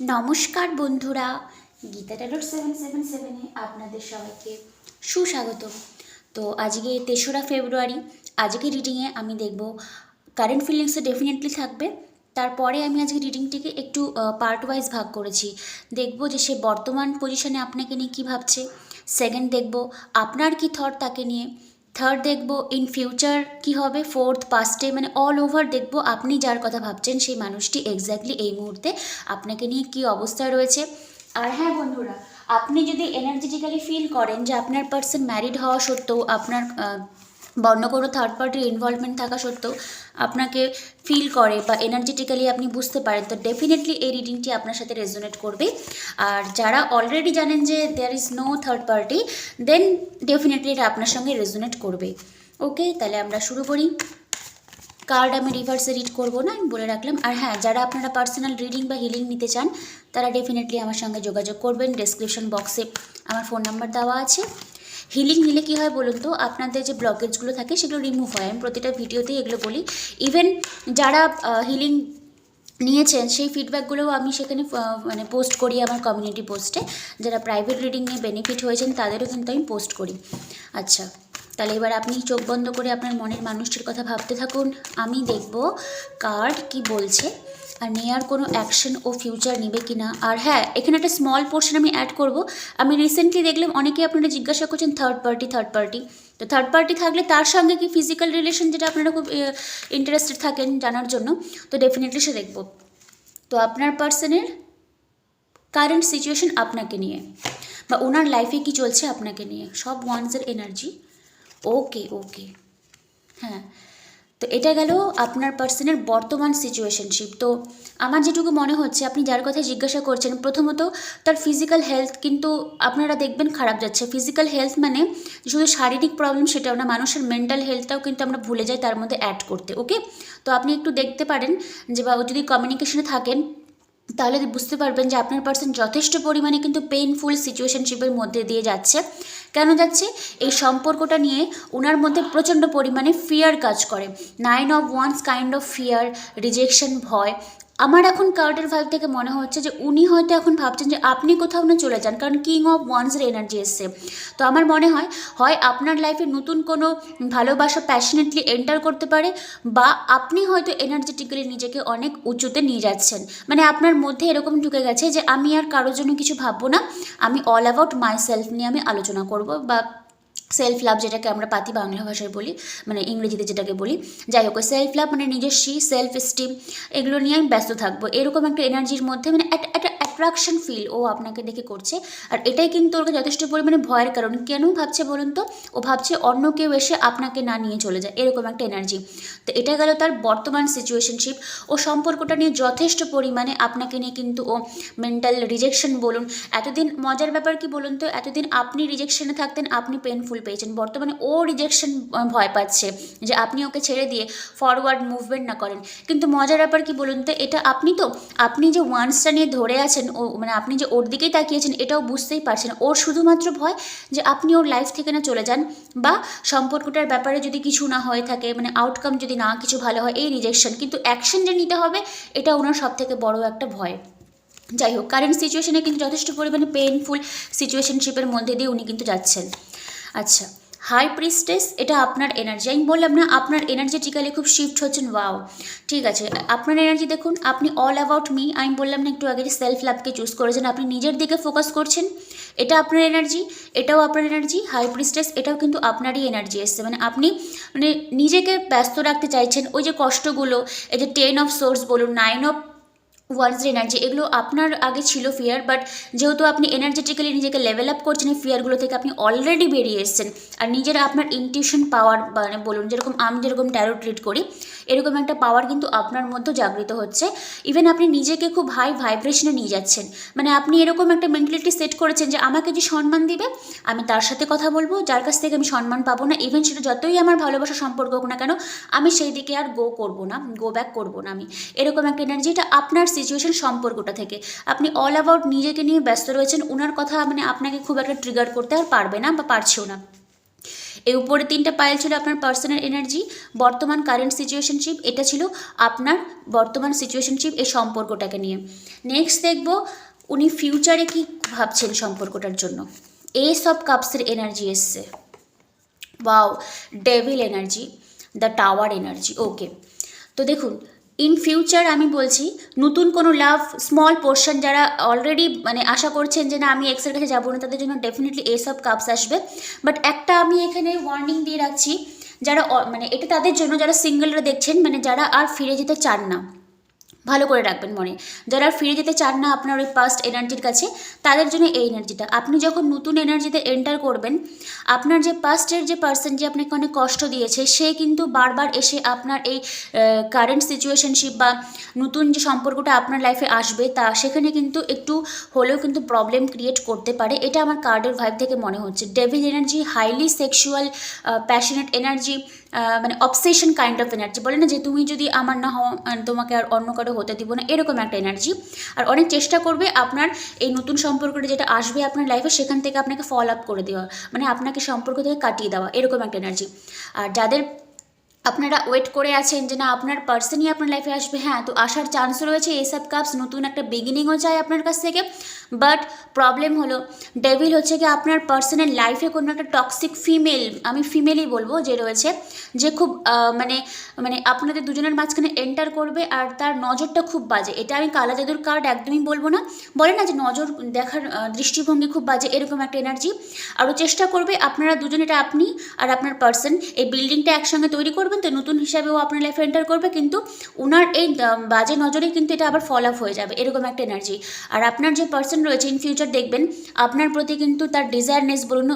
নমস্কার বন্ধুরা, Gita ট্যালোর seven seven সেভেনে আপনাদের সবাইকে সুস্বাগত তো আজকে তেসরা ফেব্রুয়ারি, আজকে রিডিংয়ে আমি দেখব কারেন্ট ফিলিংসে ডেফিনেটলি থাকবে। তারপরে আমি আজকে রিডিংটিকে একটু পার্ট ওয়াইজ ভাগ করেছি। দেখব যে সে বর্তমান পজিশনে আপনাকে নিয়ে কী ভাবছে। সেকেন্ড দেখব, আপনার কি থট তাকে নিয়ে। থার্ড দেখব ইন ফিউচার কি হবে? ফোর্থ পাস্টে মানে অল ওভার দেখব আপনি যার কথা ভাবছেন, সেই মানুষটি এক্স্যাক্টলি এই মুহূর্তে আপনাকে নিয়ে কি অবস্থায় রয়েছে। আর হ্যাঁ বন্ধুরা, আপনি যদি এনার্জেটিক্যালি ফিল করেন যে আপনার পার্সন ম্যারিড হওয়া সত্ত্বেও আপনার বা অন্য কোনো থার্ড পার্টির ইনভলভমেন্ট থাকা সত্ত্বেও আপনাকে ফিল করে বা এনার্জেটিক্যালি আপনি বুঝতে পারেন, তো ডেফিনেটলি এই রিডিংটি আপনার সাথে রেজোনেট করবে। আর যারা অলরেডি জানেন যে there is no third party then definitely এটা আপনার সঙ্গে রেজোনেট করবে। ওকে তাহলে আমরা শুরু করি। কার্ড আমি রিভার্সে রিড করব না, আমি বলে রাখলাম। আর হ্যাঁ যারা আপনারা পার্সোনাল রিডিং বা হিলিং নিতে চান, তারা ডেফিনেটলি আমার সঙ্গে যোগাযোগ করবেন। ডেসক্রিপশন বক্সে আমার ফোন নাম্বার দেওয়া আছে। হিলিং নিলে কী হয় বলুন তো, আপনাদের যে ব্লকেজগুলো থাকে সেগুলো রিমুভ হয়। আমি প্রতিটা ভিডিওতেই এগুলো বলি। ইভেন যারা হিলিং নিয়েছেন, সেই ফিডব্যাকগুলোও আমি সেখানে মানে পোস্ট করি আমার কমিউনিটি পোস্টে যারা প্রাইভেট রিডিং নিয়ে বেনিফিট হয়েছেন, তাদেরও কিন্তু আমি পোস্ট করি। আচ্ছা তাহলে এবার আপনি চোখ বন্ধ করে আপনার মনের মানুষটির কথা ভাবতে থাকুন। আমি দেখব কার্ড কি বলছে। আর নেয়ার কোনো অ্যাকশন ও ফিউচার নেবে কি না আর হ্যাঁ এখানে একটা স্মল পোর্শন আমি অ্যাড করব। আমি রিসেন্টলি দেখলাম অনেকেই আপনারা জিজ্ঞাসা করছেন থার্ড পার্টি থার্ড পার্টি তো থার্ড পার্টি থাকলে তার সঙ্গে কি ফিজিক্যাল রিলেশন যেটা আপনারা খুব ইন্টারেস্টেড থাকেন জানার জন্য? তো ডেফিনেটলি সে দেখব। তো আপনার পার্সনের কারেন্ট সিচুয়েশন আপনাকে নিয়ে বা ওনার লাইফে কি চলছে আপনাকে নিয়ে। সব ওয়ান্সের এনার্জি ওকে ওকে হ্যাঁ তো এটা গেল আপনার পার্সনের বর্তমান সিচুয়েশনশিপ তো আমার যেটুকু মনে হচ্ছে, আপনি যার কথা জিজ্ঞাসা করছেন, প্রথমত তার ফিজিক্যাল হেলথ কিন্তু আপনারা দেখবেন খারাপ যাচ্ছে। ফিজিক্যাল হেলথ মানে শুধু শারীরিক প্রবলেম সেটাও না, মানুষের মেন্টাল হেলথটাও কিন্তু আমরা ভুলে যাই তার মধ্যে অ্যাড করতে ওকে তো আপনি একটু দেখতে পারেন যে বা যদি কমিউনিকেশনে থাকেন তাহলে বুঝতে পারবেন যে আপনার পার্সন যথেষ্ট পরিমাণে কিন্তু পেইনফুল সিচুয়েশনশিপের মধ্যে দিয়ে যাচ্ছে। কেন যাচ্ছে? এই সম্পর্কটা নিয়ে ওনার মধ্যে প্রচণ্ড পরিমাণে ফিয়ার কাজ করে। Nine of wands kind of fear rejection ভয়। আমার এখন কার্ডের ভাইব থেকে মনে হচ্ছে যে উনি হয়তো এখন ভাবছেন যে আপনি কোথাও না চলে যান, কারণ কিং অফ ওয়ান্সের এনার্জি এসছে। তো আমার মনে হয় হয় আপনার লাইফে নতুন কোনো ভালোবাসা প্যাশনেটলি এন্টার করতে পারে, বা আপনি হয়তো এনার্জেটিক্যালি নিজেকে অনেক উঁচুতে নিয়ে যাচ্ছেন। মানে আপনার মধ্যে এরকম ঢুকে গেছে যে আমি আর কারোর জন্য কিছু ভাববো না, আমি অল অ্যাবাউট মাই সেলফ নিয়ে আমি আলোচনা করব, বা সেলফ লাভ যেটাকে আমরা পাতি বাংলা ভাষায় বলি মানে ইংরেজিতে যেটাকে বলি। যাই হোক সেলফ লাভ মানে নিজস্বী সেলফ এস্টিম এগুলো নিয়ে আমি ব্যস্ত থাকব। এরকম একটা এনার্জির মধ্যে মানে একটা অ্যাট্রাকশন ফিল ও আপনাকে দেখে করছে। আর এটাই কিন্তু ওর যথেষ্ট পরিমাণে ভয়ের কারণ। কেন ভাবছে বলুন তো? ও ভাবছে অন্য কেউ এসে আপনাকে না নিয়ে চলে যায়। এরকম একটা এনার্জি তো এটা গেল তার বর্তমান সিচুয়েশনশিপ ও সম্পর্কটা নিয়ে যথেষ্ট পরিমাণে আপনাকে নিয়ে কিন্তু ও মেন্টাল রিজেকশন বলুন। এতদিন মজার ব্যাপার কি বলুন তো? এতদিন আপনি রিজেকশনে থাকতেন, আপনি পেনফুল পেয়েছেন। বর্তমানে ও রিজেকশন ভয় পাচ্ছে যে আপনি ওকে ছেড়ে দিয়ে ফরওয়ার্ড মুভমেন্ট না করেন। কিন্তু মজার ব্যাপার কি বলুন তো? এটা আপনি তো, আপনি যে ওয়ান্সটা নিয়ে ধরে আছেন ও মানে আপনি যে ওর দিকেই তাকিয়েছেন এটাও বুঝতেই পারছেন। ওর শুধুমাত্র ভয় যে আপনি ওর লাইফ থেকে না চলে যান বা সম্পর্কটার ব্যাপারে যদি কিছু না হয়ে থাকে মানে আউটকাম যদি না কিছু ভালো হয়, এই রিজেকশন কিন্তু অ্যাকশন যে নিতে হবে, এটা ওনার সব থেকে বড় একটা ভয়। যাই হোক কারেন্ট সিচুয়েশনে কিন্তু যথেষ্ট পরিমাণে পেইনফুল সিচুয়েশনশিপের মধ্যে দিয়ে উনি কিন্তু যাচ্ছেন। আচ্ছা হাই প্রিস্টেস এটা আপনার এনার্জি আমি বললাম না, আপনার এনার্জেটিক্যালি খুব শিফট হচ্ছেন ওয়াও ঠিক আছে, আপনার এনার্জি দেখুন, আপনি অল অ্যাবাউট মি আমি বললাম না, একটু আগে যে সেলফ লাভকে চুজ করেছেন, আপনি নিজের দিকে ফোকাস করছেন, এটা আপনার এনার্জি এটাও আপনার এনার্জি হাই প্রিস্টেস এটাও কিন্তু আপনারই এনার্জি এসছে। মানে আপনি মানে নিজেকে ব্যস্ত রাখতে চাইছেন, ওই যে কষ্টগুলো, এই যে টেন অফ সোর্স বলুন নাইন অফ ওয়ার্ডস এনার্জি এগুলো আপনার আগে ছিল ফিয়ার বাট যেহেতু আপনি এনার্জেটিক্যালি নিজেকে লেভেল আপ করছেন, এই ফিয়ারগুলো থেকে আপনি অলরেডি বেরিয়ে এসেছেন। আর নিজের আপনার ইনটিউশন পাওয়ার মানে বলুন, যেরকম আমি যেরকম ট্যারো ট্রিট করি, এরকম একটা পাওয়ার কিন্তু আপনার মধ্যে জাগৃত হচ্ছে। ইভেন আপনি নিজেকে খুব হাই ভাইব্রেশনে নিয়ে যাচ্ছেন। মানে আপনি এরকম একটা মেন্টালিটি সেট করেছেন যে আমাকে যে সম্মান দিবে, আমি তার সাথে কথা বলব, যার কাছ থেকে আমি সম্মান পাবো না। ইভেন সেটা যতই আমার ভালোবাসা সম্পর্ক হোক না কেন, আমি সেই দিকে আর গো করব না গো ব্যাক করব না আমি। এরকম একটা এনার্জি এটা আপনার সিচুয়েশন সম্পর্কটা থেকে। আপনি অল অ্যাবাউট নিজেকে নিয়ে ব্যস্ত রয়েছেন ওনার কথা মানে আপনাকে খুব একটা ট্রিগার করতে আর পারবে না বা পারছেও না। এই উপরে তিনটা পাইল ছিল আপনার পার্সোনাল এনার্জি বর্তমান কারেন্ট সিচুয়েশনশিপ এটা ছিল আপনার বর্তমান সিচুয়েশনশিপ এই সম্পর্কটাকে নিয়ে। নেক্সট দেখব উনি ফিউচারে কি ভাবছেন সম্পর্কটার জন্য। এই সব কাপসের এনার্জি এসছে। Wow devil energy the tower energy okay তো দেখুন ইন ফিউচার আমি বলছি, নতুন কোনো লাভ স্মল পোর্শন যারা অলরেডি মানে আশা করছেন যে না, আমি এক্সের কাছে যাব না, তাদের জন্য ডেফিনেটলি এসব কাপস আসবে। বাট একটা আমি এখানে ওয়ার্নিং দিয়ে রাখছি, যারা মানে এটা তাদের জন্য যারা সিঙ্গেলরা দেখছেন মানে যারা আর ফিরে যেতে চান না। ভালো করে রাখবেন মনে। যারা ফিরে যেতে চান না আপনার ওই পাস্ট এনার্জির কাছে, তাদের জন্য এই এনার্জিটা আপনি যখন নতুন এনার্জিতে এন্টার করবেন, আপনার যে পাস্টের যে পার্সন যে আপনাকে অনেক কষ্ট দিয়েছে, সে কিন্তু বারবার এসে আপনার এই কারেন্ট সিচুয়েশনশিপ বা নতুন যে সম্পর্কটা আপনার লাইফে আসবে, তা সেখানে কিন্তু একটু হলেও কিন্তু প্রবলেম ক্রিয়েট করতে পারে। এটা আমার কার্ডের ভাইব থেকে মনে হচ্ছে। Devil energy highly sexual passionate energy মানে অবসেশন কাইন্ড অফ এনার্জি বলে না যে তুমি যদি আমার না হও তোমাকে আর অন্য কারও হতে দিব না, এরকম একটা এনার্জি আর অনেক চেষ্টা করবে আপনার এই নতুন সম্পর্কটা যেটা আসবে আপনার লাইফে সেখান থেকে আপনাকে ফলো আপ করে দেওয়া। মানে আপনাকে সম্পর্ক থেকে কাটিয়ে দেওয়া, এরকম একটা এনার্জি আর যাদের আপনারা ওয়েট করে আছেন যে না, আপনার পার্সনই আপনার লাইফে আসবে। হ্যাঁ তো আসার চান্স রয়েছে এসব কাপস নতুন একটা বিগিনিংও চাই আপনার কাছ থেকে। বাট প্রবলেম হলো ডেভিল হচ্ছে কি আপনার পার্সনের লাইফে কোনো একটা টক্সিক ফিমেল আমি ফিমেলই বলব, যে রয়েছে, যে খুব মানে মানে আপনাদের দুজনের মাঝখানে এন্টার করবে আর তার নজরটা খুব বাজে। এটা আমি কালা জাদুর কার্ড একদমই বলব না। বলে না যে নজর দেখার দৃষ্টিভঙ্গি খুব বাজে, এরকম একটা এনার্জি আরও চেষ্টা করবে আপনারা দুজন এটা আপনি আর আপনার পার্সন এই বিল্ডিংটা একসঙ্গে তৈরি করবেন, তো নতুন হিসাবেও আপনার লাইফে এন্টার করবে, কিন্তু ওনার এই বাজে নজরে কিন্তু এটা আবার ফল আপ হয়ে যাবে, এরকম একটা এনার্জি আর আপনার যে পার্সন রয়েছে ইন ফিউচার দেখবেন, আপনার প্রতি কিন্তু তার ডিজায়ারনেস বলুন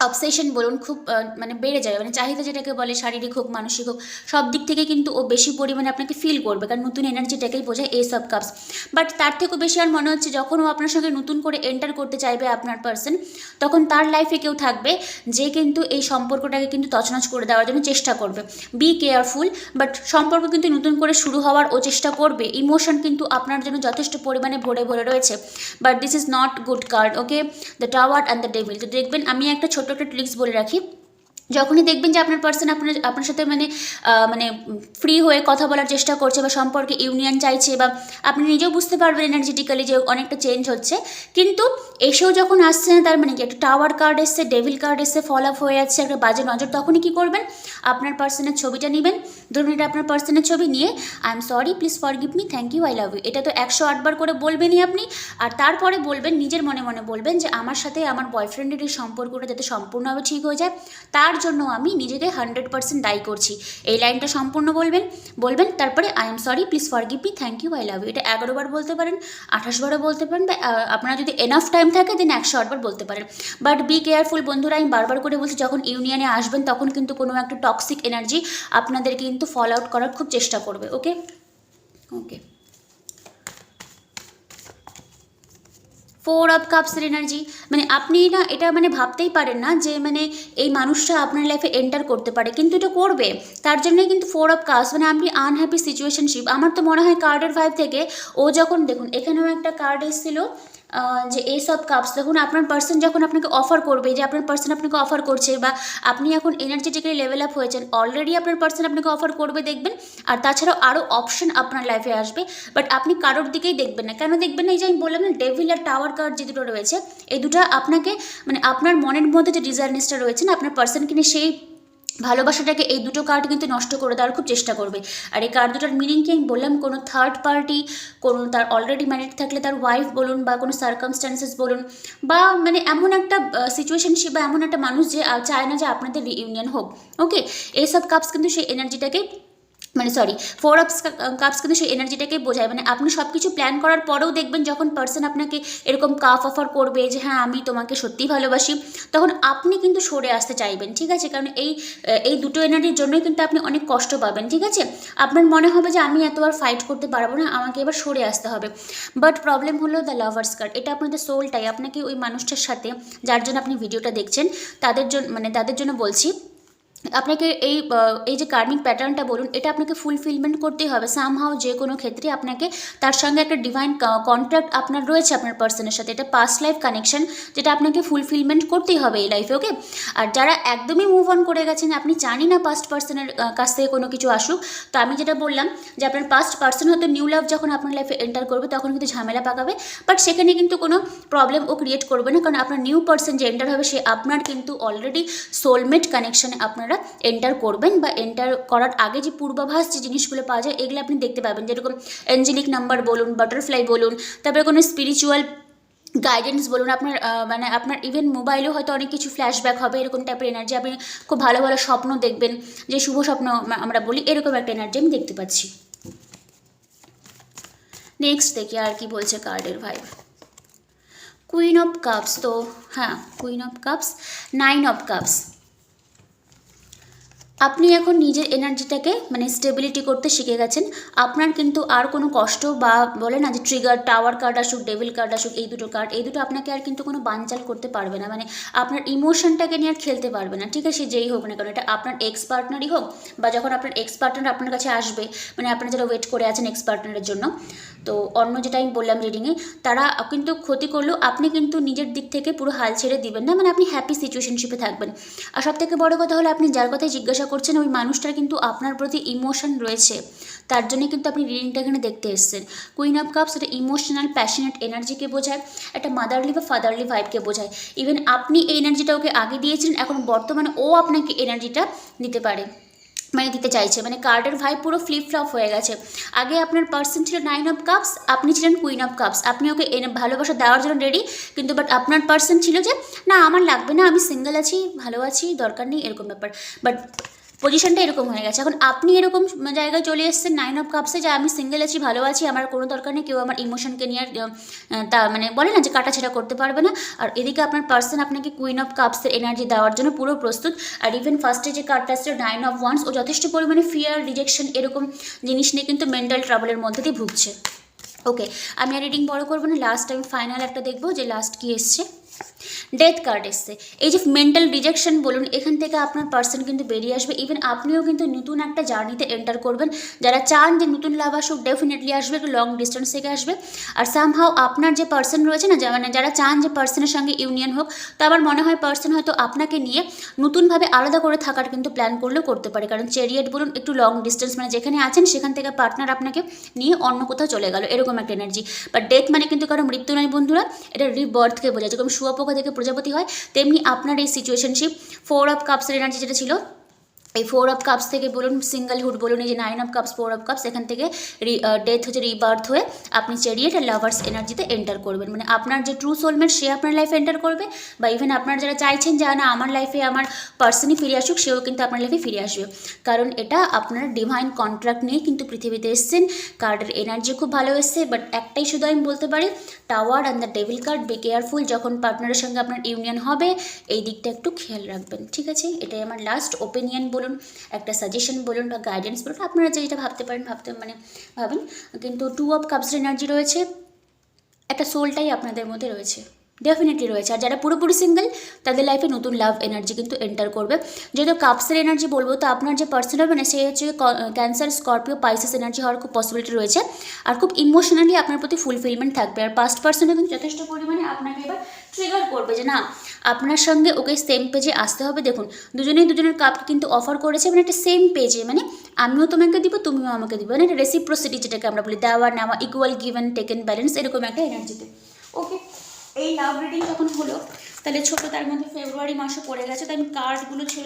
অবসেশন বলুন খুব মানে বেড়ে যাবে। মানে চাহিদা যেটাকে বলে, শারীরিক হোক, মানসিক হোক, সব দিক থেকে কিন্তু ও বেশি পরিমাণে আপনাকে ফিল করবে, কারণ নতুন এনার্জিটাকেই বোঝায় এই সব কাপস বাট তার থেকেও বেশি আর মনে হচ্ছে যখন ও আপনার সঙ্গে নতুন করে এন্টার করতে চাইবে আপনার পার্সন তখন তার লাইফে কেউ থাকবে যে কিন্তু এই সম্পর্কটাকে কিন্তু তছনছ করে দেওয়ার জন্য চেষ্টা করবে। বি কেয়ারফুল বাট সম্পর্ক কিন্তু নতুন করে শুরু হওয়ার ও চেষ্টা করবে। ইমোশন কিন্তু আপনার জন্য যথেষ্ট পরিমাণে ভরে ভরে রয়েছে। But this is not good card okay the tower and the devil তো দেখবেন আমি একটা ছোট্ট একটা ট্রিক্স বলে রাখি। যখনই দেখবেন যে আপনার পার্সন আপনার আপনার সাথে মানে মানে ফ্রি হয়ে কথা বলার চেষ্টা করছে বা সম্পর্কে ইউনিয়ন চাইছে বা আপনি নিজেও বুঝতে পারবেন এনার্জেটিক্যালি যে অনেকটা চেঞ্জ হচ্ছে। কিন্তু এসেও যখন আসছে না, তার মানে কি? একটা টাওয়ার কার্ড এসছে ডেভিল কার্ড এসছে ফল আপ হয়ে যাচ্ছে, একটা বাজে নজর, তখনই কি করবেন? আপনার পার্সনের ছবিটা নেবেন। ধরুন এটা আপনার পার্সনের ছবি নিয়ে I am sorry please forgive me thank you I love you এটা তো একশো আটবার করে বলবেনই আপনি। আর তারপরে বলবেন, নিজের মনে মনে বলবেন যে, আমার সাথে আমার বয়ফ্রেন্ডের এই সম্পর্কটা যাতে সম্পূর্ণভাবে ঠিক হয়ে যায়। তার জন্য আমি নিজেকে হান্ড্রেড পার্সেন্ট দায়ী করছি। এই লাইনটা সম্পূর্ণ বলবেন বলবেন, তারপরে I am sorry please forgive me thank you I love you এটা এগারো বার বলতে পারেন, আঠাশ বারও বলতে পারেন, বা আপনার যদি এনাফ টাইম থাকে দেন একশো আটবার বলতে পারেন। বাট বি কেয়ারফুল বন্ধুরা, আমি বারবার করে বলছি, যখন ইউনিয়নে আসবেন, তখন কিন্তু কোনো একটা টক্সিক এনার্জি আপনাদেরকে কিন্তু ফল আউট করার খুব চেষ্টা করবে ওকে ওকে ফোর অফ কাপসের এনার্জি মানে আপনি না, এটা মানে ভাবতেই পারেন না যে মানে এই মানুষটা আপনার লাইফে এন্টার করতে পারে, কিন্তু এটা করবে। তার জন্যই কিন্তু ফোর অফ কাপস মানে আপনি আনহ্যাপি সিচুয়েশনশিপ আমার তো মনে হয় কার্ডের ফাইভ থেকে, ও যখন, দেখুন, এখানেও একটা কার্ড এসেছিল যে এই সব কাপস দেখুন আপনার পার্সন যখন আপনাকে অফার করবে, যে আপনার পার্সন আপনাকে অফার করছে বা আপনি এখন এনার্জেটিক্যালি লেভেল আপ হয়েছেন অলরেডি আপনার পার্সন আপনাকে অফার করবে দেখবেন, আর তাছাড়াও আরও অপশন আপনার লাইফে আসবে বাট আপনি কারোর দিকেই দেখবেন না। কেন দেখবেন না? এই যে আমি বললাম না ডেভিল আর টাওয়ার কার্ড যে দুটো রয়েছে, এই দুটো আপনাকে মানে আপনার মনের মধ্যে যে ডিজায়ারনেসটা রয়েছে না, আপনার পার্সন কিনে সেই ভালোবাসাটাকে এই দুটো কার্ড কিন্তু নষ্ট করে দেওয়ার খুব চেষ্টা করবে। আর এই কার্ড দুটার মিনিং কি আমি বললাম, কোনো থার্ড পার্টি কোনো তার অলরেডি ম্যারিড থাকলে তার ওয়াইফ বলুন বা কোনো সার্কামস্ট্যান্সেস বলুন বা মানে এমন একটা সিচুয়েশনশিপ বা এমন একটা মানুষ যে চায় না যে আপনাদের রিইউনিয়ন হোক। ওকে এইসব কাপস কিন্তু সেই এনার্জিটাকে মানে সরি ফোর অফ কাপস কিন্তু সেই এনার্জিটাকে বোঝায়। মানে আপনি সব কিছু প্ল্যান করার পরেও দেখবেন যখন পার্সন আপনাকে এরকম কাফ অফার করবে যে হ্যাঁ আমি তোমাকে সত্যিই ভালোবাসি, তখন আপনি কিন্তু সরে আসতে চাইবেন, ঠিক আছে? কারণ এই এই দুটো এনার্জির জন্যই কিন্তু আপনি অনেক কষ্ট পাবেন, ঠিক আছে? আপনার মনে হবে যে, আমি এত আর ফাইট করতে পারব না, আমাকে এবার সরে আসতে হবে। বাট প্রবলেম হলো দ্য লাভার্স কার্ড এটা আপনাদের সোলটাই আপনাকে ওই মানুষটার সাথে, যার জন্য আপনি ভিডিওটা দেখছেন, তাদের জন্য মানে তাদের জন্য বলছি আপনাকে এই এই যে কার্মিক প্যাটার্নটা বলুন, এটা আপনাকে ফুলফিলমেন্ট করতেই হবে। সামহাও যে কোনো ক্ষেত্রে আপনাকে তার সঙ্গে একটা ডিভাইন কন্ট্রাক্ট আপনার রয়েছে আপনার পার্সনের সাথে। এটা পাস্ট লাইফ কানেকশন যেটা আপনাকে ফুলফিলমেন্ট করতেই হবে এই লাইফে ওকে আর যারা একদমই মুভ অন করে গেছেন, আপনি জানি না পাস্ট পার্সনের কাছ থেকে কোনো কিছু আসুক, তো আমি যেটা বললাম যে আপনার পাস্ট পার্সন হয়তো নিউ লাভ যখন আপনার লাইফে এন্টার করবে, তখন কিন্তু ঝামেলা পাকাবে। বাট সেখানে কিন্তু কোনো প্রবলেম ও ক্রিয়েট করবে না, কারণ আপনার নিউ পার্সন যে এন্টার হবে, সে আপনার কিন্তু অলরেডি সোলমেট কানেকশানে আপনারা এন্টার করবেন বা এন্টার করার আগে যে পূর্বাভাস যে জিনিসগুলো পাওয়া যায়, এগুলো আপনি দেখতে পাবেন। যেরকম অ্যাঞ্জেলিক নাম্বার বলুন বাটারফ্লাই বলুন, তারপরে কোনো স্পিরিচুয়াল গাইডেন্স বলুন, আপনার মানে আপনার ইভেন মোবাইলেও হয়তো অনেক কিছু ফ্ল্যাশব্যাক হবে, এরকম টাইপের এনার্জি আপনি খুব ভালো ভালো স্বপ্ন দেখবেন, যে শুভ স্বপ্ন আমরা বলি, এরকম একটা এনার্জি আমি দেখতে পাচ্ছি। নেক্সট দেখি আর কি বলছে কার্ডের ভাই কুইন অফ কাপস তো হ্যাঁ queen of cups nine of cups আপনি এখন নিজের এনার্জিটাকে মানে স্টেবিলিটি করতে শিখে গেছেন। আপনার কিন্তু আর কোনো কষ্ট বা বলে না যে ট্রিগার টাওয়ার কার্ড আসুক ডেভিল কার্ড আসুক, এই দুটো কার্ড এই দুটো আপনাকে আর কিন্তু কোনো বানচাল করতে পারবে না। মানে আপনার ইমোশনটাকে নিয়ে আর খেলতে পারবে না। ঠিক আছে, যেই হোক না কারণ এটা আপনার এক্স পার্টনারই হোক বা যখন আপনার এক্স পার্টনার আপনার কাছে আসবে মানে আপনারা যারা ওয়েট করে আছেন এক্স পার্টনারের জন্য তো অন্য যেটা আমি বললাম রিডিংয়ে তারা কিন্তু ক্ষতি করলেও আপনি কিন্তু নিজের দিক থেকে পুরো হাল ছেড়ে দিবেন না মানে আপনি হ্যাপি সিচুয়েশনশিপে থাকবেন। আর সব থেকে বড় কথা হলো আপনি যার কথাই জিজ্ঞাসা করছেন, ওই মানুষটার কিন্তু আপনার প্রতি ইমোশন রয়েছে। তার জন্য কিন্তু আপনি রিডিংটা এখানে দেখতে এসেছেন। কুইন অফ কাপস এটা ইমোশনাল প্যাশনেট এনার্জিকে বোঝায়, একটা মাদারলি বা ফাদারলি ভাইবকে বোঝায়। ইভেন আপনি এই এনার্জিটা ওকে আগে দিয়েছিলেন, এখন বর্তমানে ও আপনাকে এনার্জিটা দিতে পারে। মানে দিতে চাইছে। মানে কার্ডের ভাই পুরো ফ্লিপ ফ্লপ হয়ে গেছে। আগে আপনার পার্সন ছিল নাইন অফ কাপস আপনি ছিলেন কুইন অফ কাপস আপনি ওকে এনে ভালোবাসা দেওয়ার জন্য রেডি কিন্তু বাট আপনার পার্সন ছিল যে, না, আমার লাগবে না, আমি সিঙ্গেল আছি, ভালো আছি, দরকার নেই, এরকম ব্যাপার। বাট পজিশনটা এরকম হয়ে গেছে। এখন আপনি এরকম জায়গায় চলে এসেছেন নাইন অফ কাপসে যে আমি সিঙ্গেল আছি, ভালো আছি, আমার কোনো দরকার নেই, কেউ আমার ইমোশনকে নিয়ে তা মানে বলে না যে কাটাছেড়া করতে পারবে না। আর এদিকে আপনার পার্সন আপনাকে কুইন অফ কাপসের এনার্জি দেওয়ার জন্য পুরো প্রস্তুত। আর ইভেন ফার্স্টে যে কার্ডটা আসছে নাইন অফ ওয়ান্স ও যথেষ্ট পরিমাণে ফিয়ার রিজেকশন এরকম জিনিস নিয়ে কিন্তু মেন্টাল ট্রাবলের মধ্যে দিয়ে ভুগছে। ওকে আমি আর রিডিং বড় করব না লাস্ট আমি ফাইনাল একটা দেখব, যে লাস্ট কি এসছে। ডেথ কার্ড এসছে। এই যে মেন্টাল রিজেকশন বলুন, এখান থেকে আপনার পার্সন কিন্তু বেরিয়ে আসবে। ইভেন আপনিও কিন্তু নতুন একটা জার্নিতে এন্টার করবেন। যারা চান যে নতুন লাভ আসুক ডেফিনেটলি আসবে, একটু লং ডিস্টেন্স থেকে আসবে। আর সামহাও আপনার যে পার্সন রয়েছে না মানে যারা চান যে পার্সনের সঙ্গে ইউনিয়ন হোক, তো আমার মনে হয় পার্সন হয়তো আপনাকে নিয়ে নতুনভাবে আলাদা করে থাকার কিন্তু প্ল্যান করলেও করতে পারে। কারণ চেরিয়েট বলুন, একটু লং ডিস্টেন্স মানে যেখানে আছেন, সেখান থেকে পার্টনার আপনাকে নিয়ে অন্য কোথাও চলে গেল। এরকম একটা এনার্জি বাট ডেথ মানে কিন্তু কারও মৃত্যু নয় বন্ধুরা, এটা রিবার্থকে বোঝায়। যেরকম শুয়াপোকা থেকে প্রজাপতি হয় তেমনি আপনার এই সিচুয়েশনশিপ ফোর অফ কাপসের এনার্জি যেটা ছিল এই ফোর অফ কাপস থেকে বলুন সিঙ্গেলহুড বলুন, এই যে nine of cups four of cups এখান থেকে ডেথ হচ্ছে রিবার্থ হয়ে আপনি চেরিয়েট লাভার্স এনার্জিতে এন্টার করবেন। মানে আপনার যে ট্রু সোলমেট সে আপনার লাইফে এন্টার করবে বা ইভেন আপনার যারা চাইছেন যে না, আমার লাইফে আমার পার্সনই ফিরে আসুক, সেও কিন্তু আপনার লাইফে ফিরে আসবে। কারণ এটা আপনার ডিভাইন কন্ট্রাক্ট নিয়ে কিন্তু পৃথিবীতে এসছেন। কার্ডের এনার্জি খুব ভালো এসছে বাট একটাই শুধু আমি বলতে পারি tower and the devil card be careful যখন পার্টনারের সঙ্গে আপনার ইউনিয়ন হবে, এই দিকটা একটু খেয়াল রাখবেন। ঠিক আছে? এটাই আমার লাস্ট ওপিনিয়ন বলুন, একটা সাজেশন বলুন বা গাইডেন্স বলুন, আপনারা যেটা ভাবতে পারেন, ভাবতে মানে ভাবেন। কিন্তু টু অফ কাপসের এনার্জি রয়েছে, একটা সোলটাই আপনাদের মধ্যে রয়েছে ডেফিনেটলি রয়েছে। আর যারা পুরোপুরি সিঙ্গেল তাদের লাইফে নতুন লাভ এনার্জি কিন্তু এন্টার করবে। যেহেতু কাপসের এনার্জি বলব, তো আপনার যে পার্সন হবে না, সে হচ্ছে ক্যান্সার স্করপিও পাইসেস এনার্জি হওয়ার খুব পসিবিলিটি রয়েছে। আর খুব ইমোশনালি আপনার প্রতি ফুলফিলমেন্ট থাকবে। আর পাস্ট পার্সনও কিন্তু যথেষ্ট পরিমাণে আপনাকে এবার ট্রিগার করবে যে না আপনার সঙ্গে ওকে সেম পেজে আসতে হবে। দেখুন, দুজনেই দুজনের কাপকে কিন্তু অফার করেছে মানে একটা সেম পেজে মানে আমিও তোমাকে দিব, তুমিও আমাকে দিবে। মানে একটা রেসিপ্রোসিটি যেটাকে আমরা বলি, দেওয়া, নেওয়া ইকুয়াল গিভেন টেকেন ব্যালেন্স এরকম একটা এনার্জিতে ওকে এই লাভ রিডিং যখন হলো, তাহলে ছোট তার মধ্যে ফেব্রুয়ারি মাসে পড়ে গেছে তাই আমি কার্ডগুলো ছিল,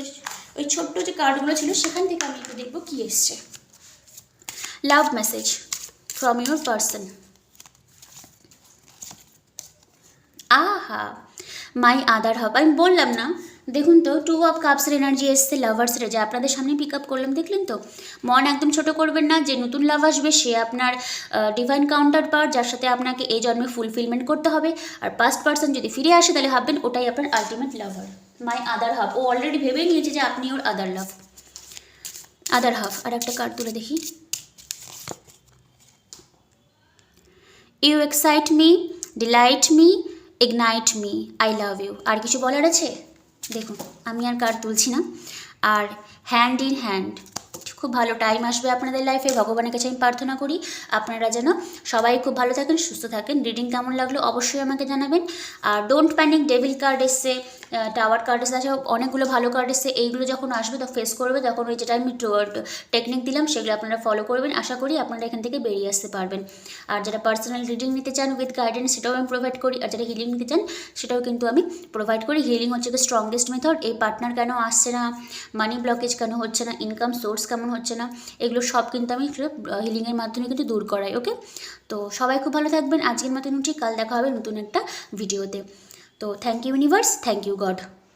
ওই ছোট্ট যে কার্ডগুলো ছিল, সেখান থেকে আমি একটু দেখব কী এসছে। Love message from your person আহা! My other half. আমি বললাম না। দেখুন তো টু অফ কাপসের এনার্জি এসছে লাভার্সের যে আপনাদের সামনে পিক আপ করলাম, দেখলেন তো? মন একদম ছোট করবেন না, যে নতুন লাভ আসবে, সে আপনার ডিভাইন কাউন্টার পাওয়ার যার সাথে আপনাকে এই জন্মে ফুলফিলমেন্ট করতে হবে। আর পাস্ট পার্সন যদি ফিরে আসে, তাহলে ভাববেন ওটাই আপনার ultimate lover my other half O already ভেবেই নিয়েছে যে আপনি ওর আদার লাভ আদার হাফ আর একটা কার্ড তুলে দেখি। You excite me delight me ignite me I love you আর কিছু বলার আছে? দেখুন, আমি আর কার্ড তুলছি না। আর হ্যান্ড ইন হ্যান্ড খুব ভালো টাইম আসবে আপনাদের লাইফে ভগবানের কাছে আমি প্রার্থনা করি, আপনারা যেন সবাই খুব ভালো থাকেন, সুস্থ থাকেন। রিডিং কেমন লাগল অবশ্যই আমাকে জানাবেন। আর ডোন্ট প্যানিক ডেভিল কার্ড এসছে। টাওয়ার কার্ড এসে অনেকগুলো ভালো কার্ড এসছে এইগুলো যখন আসবে তো ফেস করবে, তখন ওই যেটা আমি টেকনিক দিলাম, সেগুলো আপনারা ফলো করবেন। আশা করি আপনারা এখান থেকে বেরিয়ে আসতে পারবেন। আর যারা পার্সোনাল রিডিং নিতে চান উইথ গাইডেন্স সেটাও আমি প্রোভাইড করি। আর যারা হিলিং নিতে চান, সেটাও কিন্তু আমি প্রোভাইড করি। হিলিং হচ্ছে দ্য স্ট্রংগেস্ট মেথড এই পার্টনার কেন আসছে না? মানি ব্লকেজ কেন হচ্ছে না? ইনকাম সোর্স কেমন হচ্ছে না? এগুলো সব কিন্তু আমি হিলিংয়ের মাধ্যমে কিন্তু দূর করাই ওকে তো সবাই খুব ভালো থাকবেন। আজকের মতন উঠি। কাল দেখা হবে নতুন একটা ভিডিওতে তো thank you universe thank you God